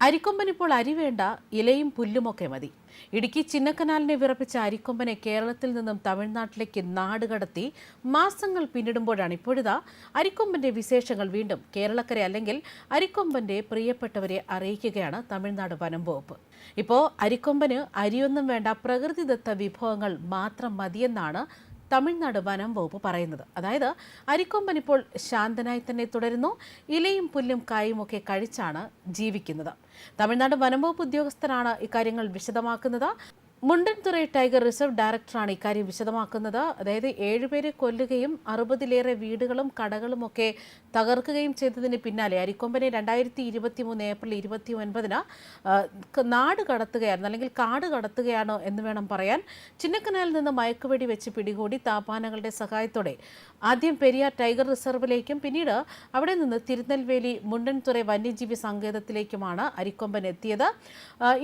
അരിക്കൊമ്പൻ ഇപ്പോൾ അരി വേണ്ട ഇലയും പുല്ലുമൊക്കെ മതി. ഇടുക്കി ചിന്നക്കനാലിനെ വിറപ്പിച്ച അരിക്കൊമ്പനെ കേരളത്തിൽ നിന്നും തമിഴ്നാട്ടിലേക്ക് നാടുകടത്തി മാസങ്ങൾ പിന്നിടുമ്പോഴാണ് ഇപ്പോഴിതാ അരിക്കൊമ്പന്റെ വിശേഷങ്ങൾ വീണ്ടും കേരളക്കരെ അല്ലെങ്കിൽ അരിക്കൊമ്പന്റെ പ്രിയപ്പെട്ടവരെ അറിയിക്കുകയാണ് തമിഴ്നാട് വനം വകുപ്പ്. ഇപ്പോൾ അരിക്കൊമ്പന് അരിയൊന്നും വേണ്ട പ്രകൃതിദത്ത വിഭവങ്ങൾ മാത്രം മതിയെന്നാണ് തമിഴ്നാട് വനം വകുപ്പ് പറയുന്നത്. അതായത് അരിക്കൊമ്പൻ ഇപ്പോൾ ശാന്തനായി തന്നെ തുടരുന്നു. ഇലയും പുല്ലും കായും ഒക്കെ കഴിച്ചാണ് ജീവിക്കുന്നത്. തമിഴ്നാട് വനം വകുപ്പ് ഉദ്യോഗസ്ഥരാണ് ഇക്കാര്യങ്ങൾ വിശദമാക്കുന്നത്. മുണ്ടൻതുറൈ ടൈഗർ റിസർവ് ഡയറക്ടറാണ് ഇക്കാര്യം വിശദമാക്കുന്നത്. അതായത് ഏഴുപേരെ കൊല്ലുകയും അറുപതിലേറെ വീടുകളും കടകളും ഒക്കെ തകർക്കുകയും ചെയ്തതിന് പിന്നാലെ അരിക്കൊമ്പനെ രണ്ടായിരത്തി ഇരുപത്തി മൂന്ന് ഏപ്രിൽ ഇരുപത്തി ഒൻപതിന് നാട് കടത്തുകയായിരുന്നു അല്ലെങ്കിൽ കാട് കടത്തുകയാണ് എന്ന് വേണം പറയാൻ. ചിന്നക്കനാലിൽ നിന്ന് മയക്കുവെടി വെച്ച് പിടികൂടി താപാനകളുടെ സഹായത്തോടെ ആദ്യം പെരിയാർ ടൈഗർ റിസർവിലേക്കും പിന്നീട് അവിടെ നിന്ന് തിരുനെൽവേലി മുണ്ടൻതുറൈ വന്യജീവി സങ്കേതത്തിലേക്കുമാണ് അരിക്കൊമ്പൻ എത്തിയത്.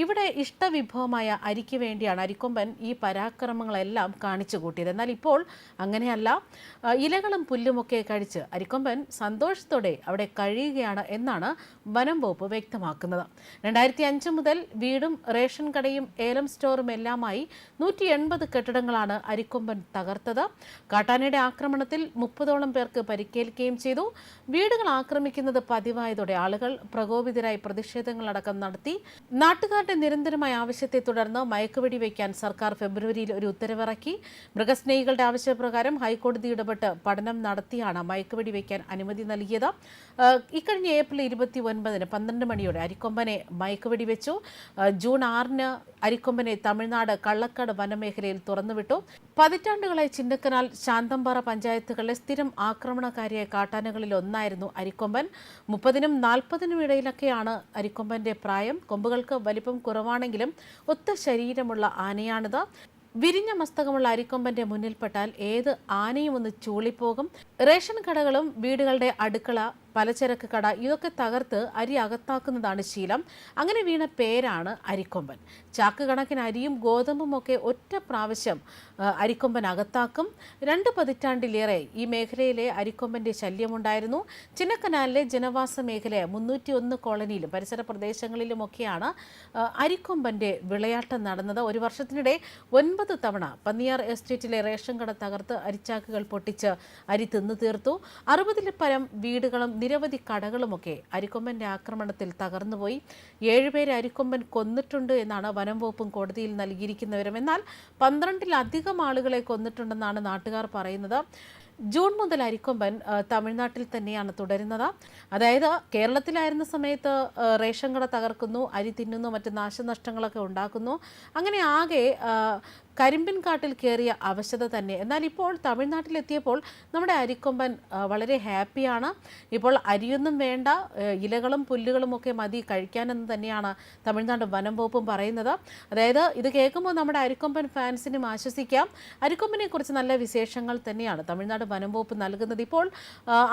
ഇവിടെ ഇഷ്ടവിഭവമായ അരിക്ക് വേണ്ടിയാണ് അരിക്കൊമ്പൻ ഈ പരാക്രമങ്ങളെല്ലാം കാണിച്ചു കൂട്ടിയത്. എന്നാൽ ഇപ്പോൾ അങ്ങനെയല്ല. ഇലകളും പുല്ലുമൊക്കെ കഴിച്ച് അരിക്കൊമ്പൻ സന്തോഷത്തോടെ അവിടെ കഴിയുകയാണ് എന്നാണ് വനം വകുപ്പ് വ്യക്തമാക്കുന്നത്. രണ്ടായിരത്തി അഞ്ച് മുതൽ വീടും റേഷൻ കടയും ഏലം സ്റ്റോറും എല്ലാമായി നൂറ്റി എൺപത് കെട്ടിടങ്ങളാണ് അരിക്കൊമ്പൻ തകർത്തത്. കാട്ടാനയുടെ ആക്രമണത്തിൽ മുപ്പതോളം പേർക്ക് പരിക്കേൽക്കുകയും ചെയ്തു. വീടുകൾ ആക്രമിക്കുന്നത് പതിവായതോടെ ആളുകൾ പ്രകോപിതരായി പ്രതിഷേധങ്ങളടക്കം നടത്തി. നാട്ടുകാരുടെ നിരന്തരമായ ആവശ്യത്തെ തുടർന്ന് മയക്കുവെടി വയ്ക്കാൻ സർക്കാർ ഫെബ്രുവരിയിൽ ഒരു ഉത്തരവിറക്കി. മൃഗസ്നേഹികളുടെ ആവശ്യപ്രകാരം ഹൈക്കോടതി ഇടപെട്ട് പഠനം നടത്തിയാണ് മയക്കുവെടി വയ്ക്കാൻ അനുമതി നൽകിയത്. ഇക്കഴിഞ്ഞ ഏപ്രിൽ ഇരുപത്തി ഒൻപതിന് പന്ത്രണ്ട് മണിയോടെ അരിക്കൊമ്പനെ മയക്കുവെടി വെച്ചു ജൂൺ ആറിന് അരിക്കൊമ്പനെ തമിഴ്നാട് കള്ളക്കാട് വനമേഖലയിൽ തുറന്നുവിട്ടു. പതിറ്റാണ്ടുകളായി ചിന്നക്കനാൽ ശാന്തമ്പാറ പഞ്ചായത്തുകളിലെ സ്ഥിരം ആക്രമണകാരിയായ കാട്ടാനകളിൽ ഒന്നായിരുന്നു അരിക്കൊമ്പൻ. മുപ്പതിനും നാൽപ്പതിനും ഇടയിലൊക്കെയാണ് അരിക്കൊമ്പന്റെ പ്രായം. കൊമ്പുകൾക്ക് വലിപ്പം കുറവാണെങ്കിലും ഒത്ത ശരീരമുള്ള ആനയാണിത്. വിരിഞ്ഞ മസ്തകമുള്ള അരിക്കൊമ്പന്റെ മുന്നിൽപ്പെട്ടാൽ ഏത് ആനയും ഒന്ന് ചൂളിപ്പോകും. റേഷൻ കടകളും വീടുകളുടെ അടുക്കള പലചരക്ക് കട ഇതൊക്കെ തകർത്ത് അരി അകത്താക്കുന്നതാണ് ശീലം. അങ്ങനെ വീണ പേരാണ് അരിക്കൊമ്പൻ. ചാക്ക് കണക്കിന് അരിയും ഗോതമ്പും ഒക്കെ ഒറ്റ പ്രാവശ്യം അരിക്കൊമ്പൻ അകത്താക്കും. രണ്ട് പതിറ്റാണ്ടിലേറെ ഈ മേഖലയിലെ അരിക്കൊമ്പന്റെ ശല്യമുണ്ടായിരുന്നു. ചിന്നക്കനാലിലെ ജനവാസ മേഖല മുന്നൂറ്റി ഒന്ന് കോളനിയിലും പരിസര പ്രദേശങ്ങളിലുമൊക്കെയാണ് അരിക്കൊമ്പന്റെ വിളയാട്ടം നടന്നത്. ഒരു വർഷത്തിനിടെ ഒൻപത് തവണ പന്നിയാർ എസ്റ്റേറ്റിലെ റേഷൻ കട തകർത്ത് അരിച്ചാക്കുകൾ പൊട്ടിച്ച് അരി തിന്നു തീർത്തു. അറുപതിൽ പരം വീടുകളും നിരവധി കടകളുമൊക്കെ അരിക്കൊമ്പന്റെ ആക്രമണത്തിൽ തകർന്നുപോയി. ഏഴുപേരെ അരിക്കൊമ്പൻ കൊന്നിട്ടുണ്ട് എന്നാണ് വനം വകുപ്പും കോടതിയിൽ നൽകിയിരിക്കുന്ന വിവരം എന്നാൽ പന്ത്രണ്ടിലധികം ആളുകളെ കൊന്നിട്ടുണ്ടെന്നാണ് നാട്ടുകാർ പറയുന്നത്. ജൂൺ മുതൽ അരിക്കൊമ്പൻ തമിഴ്നാട്ടിൽ തന്നെയാണ് തുടരുന്നത്. അതായത് കേരളത്തിലായിരുന്ന സമയത്ത് റേഷൻ കട തകർക്കുന്നു അരി തിന്നുന്നു മറ്റ് നാശനഷ്ടങ്ങളൊക്കെ ഉണ്ടാക്കുന്നു. അങ്ങനെ ആകെ കരിമ്പിൻ കാട്ടിൽ കയറിയ അവശത തന്നെ. എന്നാൽ ഇപ്പോൾ തമിഴ്നാട്ടിലെത്തിയപ്പോൾ നമ്മുടെ അരിക്കൊമ്പൻ വളരെ ഹാപ്പിയാണ്. ഇപ്പോൾ അരിയൊന്നും വേണ്ട ഇലകളും പുല്ലുകളും ഒക്കെ മതി കഴിക്കാനെന്ന് തന്നെയാണ് തമിഴ്നാട് വനം വകുപ്പും പറയുന്നത്. അതായത് ഇത് കേൾക്കുമ്പോൾ നമ്മുടെ അരിക്കൊമ്പൻ ഫാൻസിനും ആശ്വസിക്കാം. അരിക്കൊമ്പനെ കുറിച്ച് നല്ല വിശേഷങ്ങൾ തന്നെയാണ് തമിഴ്നാട് വനം വകുപ്പ് നൽകുന്നത്. ഇപ്പോൾ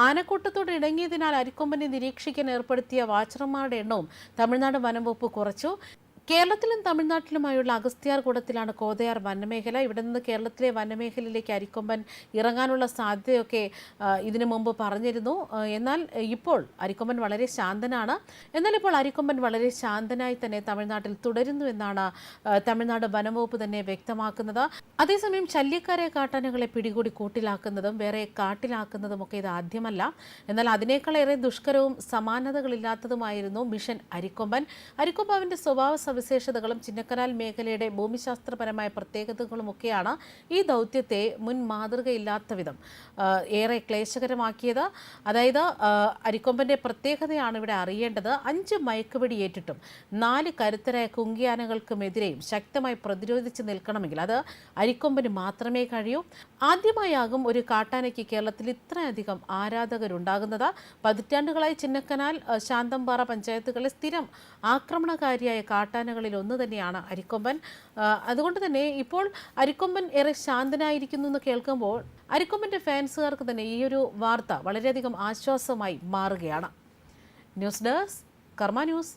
ആനക്കൂട്ടത്തോട് ഇണങ്ങിയതിനാൽ അരിക്കൊമ്പനെ നിരീക്ഷിക്കാൻ ഏർപ്പെടുത്തിയ വാച്ചർമാരുടെ എണ്ണവും തമിഴ്നാട് വനം വകുപ്പ് കുറച്ചു. കേരളത്തിലും തമിഴ്നാട്ടിലുമായുള്ള അഗസ്ത്യാർ കൂടത്തിലാണ് കോതയാർ വനമേഖല. ഇവിടെ നിന്ന് കേരളത്തിലെ വനമേഖലയിലേക്ക് അരിക്കൊമ്പൻ ഇറങ്ങാനുള്ള സാധ്യതയൊക്കെ ഇതിനു മുമ്പ് പറഞ്ഞിരുന്നു. എന്നാൽ ഇപ്പോൾ അരിക്കൊമ്പൻ വളരെ ശാന്തനാണ്. എന്നാൽ ഇപ്പോൾ അരിക്കൊമ്പൻ വളരെ ശാന്തനായി തന്നെ തമിഴ്നാട്ടിൽ തുടരുന്നു എന്നാണ് തമിഴ്നാട് വനംവകുപ്പ് തന്നെ വ്യക്തമാക്കുന്നത്. അതേസമയം ശല്യക്കാരെ കാട്ടാനകളെ പിടികൂടി കൂട്ടിലാക്കുന്നതും വേറെ കാട്ടിലാക്കുന്നതും ഒക്കെ ഇത് ആദ്യമല്ല. എന്നാൽ അതിനേക്കാളേറെ ദുഷ്കരവും സമാനതകളില്ലാത്തതുമായിരുന്നു മിഷൻ അരിക്കൊമ്പൻ. അരിക്കൊമ്പാവിന്റെ സ്വഭാവ സവിശേഷതകളും ചിന്നക്കനാൽ മേഖലയുടെ ഭൂമിശാസ്ത്രപരമായ പ്രത്യേകതകളുമൊക്കെയാണ് ഈ ദൗത്യത്തെ മുൻ മാതൃകയില്ലാത്ത വിധം ഏറെ ക്ലേശകരമാക്കിയത്. അതായത് അരിക്കൊമ്പന്റെ പ്രത്യേകതയാണ് ഇവിടെ അറിയേണ്ടത്. അഞ്ച് മയക്കുപിടി ഏറ്റിട്ടും നാല് കരുത്തരായ കുങ്കിയാനകൾക്കുമെതിരെയും ശക്തമായി പ്രതിരോധിച്ച് നിൽക്കണമെങ്കിൽ അത് അരിക്കൊമ്പന് മാത്രമേ കഴിയൂ. ആദ്യമായാകും ഒരു കാട്ടാനയ്ക്ക് കേരളത്തിൽ ഇത്രയധികം ആരാധകരുണ്ടാകുന്നത്. പതിറ്റാണ്ടുകളായി ചിന്നക്കനാൽ ശാന്തംപാറ പഞ്ചായത്തുകളിൽ സ്ഥിരം ആക്രമണകാരിയായ കാട്ടാനകളിൽ ഒന്ന് തന്നെയാണ് അരിക്കൊമ്പൻ. അതുകൊണ്ട് തന്നെ ഇപ്പോൾ അരിക്കൊമ്പൻ ഏറെ ശാന്തനായിരിക്കുന്നു എന്ന് കേൾക്കുമ്പോൾ അരിക്കൊമ്പന്റെ ഫാൻസുകാർക്ക് തന്നെ ഈ ഒരു വാർത്ത വളരെയധികം ആശ്വാസമായി മാറുകയാണ്. News desk Karma news.